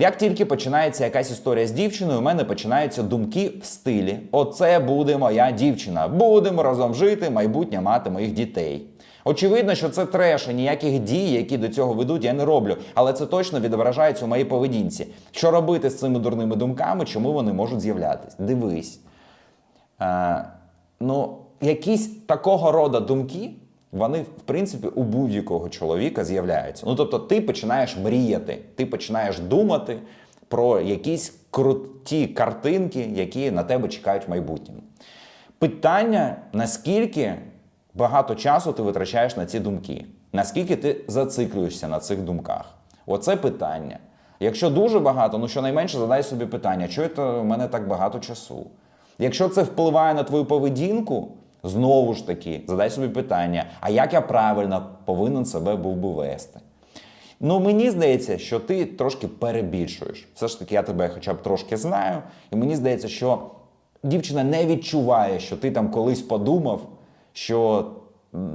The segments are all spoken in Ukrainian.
Як тільки починається якась історія з дівчиною, у мене починаються думки в стилі: Оце буде моя дівчина. Будемо разом жити, майбутнє мати моїх дітей. Очевидно, що це треш, і ніяких дій, які до цього ведуть, я не роблю. Але це точно відображається у моїй поведінці. Що робити з цими дурними думками, чому вони можуть з'являтись? Дивись. Е, ну, якісь такого роду думки, вони, в принципі, у будь-якого чоловіка з'являються. Ну, тобто, ти починаєш мріяти, ти починаєш думати про якісь круті картинки, які на тебе чекають в майбутньому. Питання, наскільки багато часу ти витрачаєш на ці думки, наскільки ти зациклюєшся на цих думках. Оце питання. Якщо дуже багато, ну щонайменше задай собі питання, чого це в мене так багато часу? Якщо це впливає на твою поведінку, знову ж таки, задай собі питання, а як я правильно повинен себе був би вести? Ну, мені здається, що ти трошки перебільшуєш. Все ж таки, я тебе хоча б трошки знаю, і мені здається, що дівчина не відчуває, що ти там колись подумав, що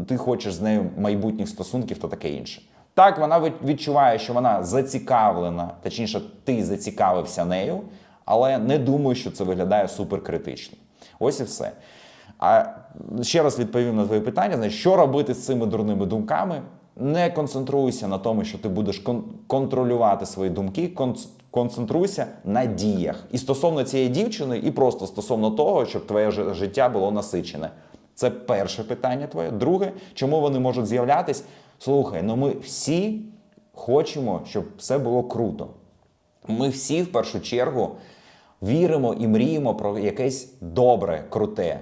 ти хочеш з нею майбутніх стосунків та таке інше. Так, вона відчуває, що вона зацікавлена, точніше, ти зацікавився нею, але не думаю, що це виглядає суперкритично. Ось і все. А ще раз відповім на твоє питання: значить, що робити з цими дурними думками? Не концентруйся на тому, що ти будеш кон- контролювати свої думки, кон- концентруйся на діях. І стосовно цієї дівчини, і просто стосовно того, щоб твоє жи- життя було насичене. Це перше питання твоє. Друге, чому вони можуть з'являтись? Слухай, ну ми всі хочемо, щоб все було круто. Ми всі в першу чергу віримо і мріємо про якесь добре, круте.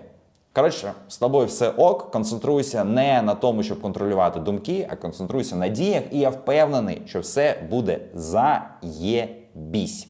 Коротше, з тобою все ок, концентруйся не на тому, щоб контролювати думки, а концентруйся на діях, і я впевнений, що все буде заєбісь.